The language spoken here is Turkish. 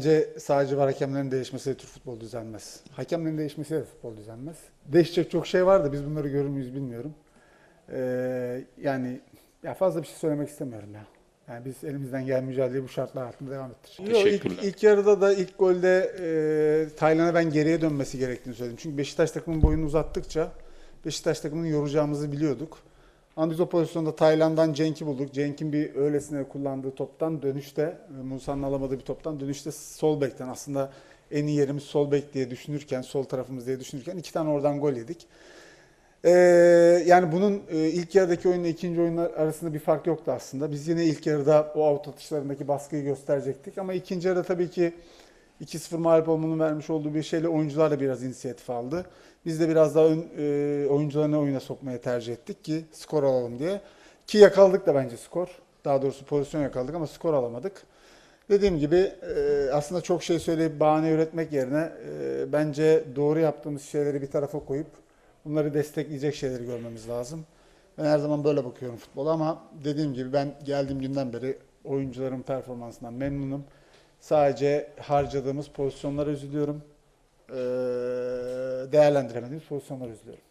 bence sadece var hakemlerin değişmesiyle Türk futbolu düzelmez. Hakemlerin değişmesiyle de futbol düzelmez. Değişecek çok şey var da biz bunları görür müyüz bilmiyorum. Ee, yani ya fazla bir şey söylemek istemiyorum ya. Yani biz elimizden gelen mücadeleyi bu şartlar altında devam ettireceğiz. İlk, Teşekkürler. ilk yarıda da ilk golde e, Taylan'a ben geriye dönmesi gerektiğini söyledim. Çünkü Beşiktaş takımının boyunu uzattıkça Beşiktaş takımını yoracağımızı biliyorduk. Ama biz Tayland'dan Cenk'i bulduk. Cenk'in bir öylesine kullandığı toptan dönüşte, Musa'nın alamadığı bir toptan dönüşte sol bekten aslında en iyi yerimiz sol bek diye düşünürken, sol tarafımız diye düşünürken iki tane oradan gol yedik. Ee, yani bunun e, ilk yarıdaki oyunla ikinci oyunlar arasında bir fark yoktu aslında. Biz yine ilk yarıda o out atışlarındaki baskıyı gösterecektik. Ama ikinci yarıda tabii ki 2-0 mağlup olmanın vermiş olduğu bir şeyle oyuncular da biraz inisiyatif aldı. Biz de biraz daha ön, e, oyuncularını oyuna sokmaya tercih ettik ki skor alalım diye. Ki yakaladık da bence skor. Daha doğrusu pozisyon yakaladık ama skor alamadık. Dediğim gibi e, aslında çok şey söyleyip bahane üretmek yerine e, bence doğru yaptığımız şeyleri bir tarafa koyup bunları destekleyecek şeyleri görmemiz lazım. Ben her zaman böyle bakıyorum futbola ama dediğim gibi ben geldiğim günden beri oyuncuların performansından memnunum. Sadece harcadığımız pozisyonlara üzülüyorum. E, değerlendiremediğimiz pozisyonlara üzülüyorum.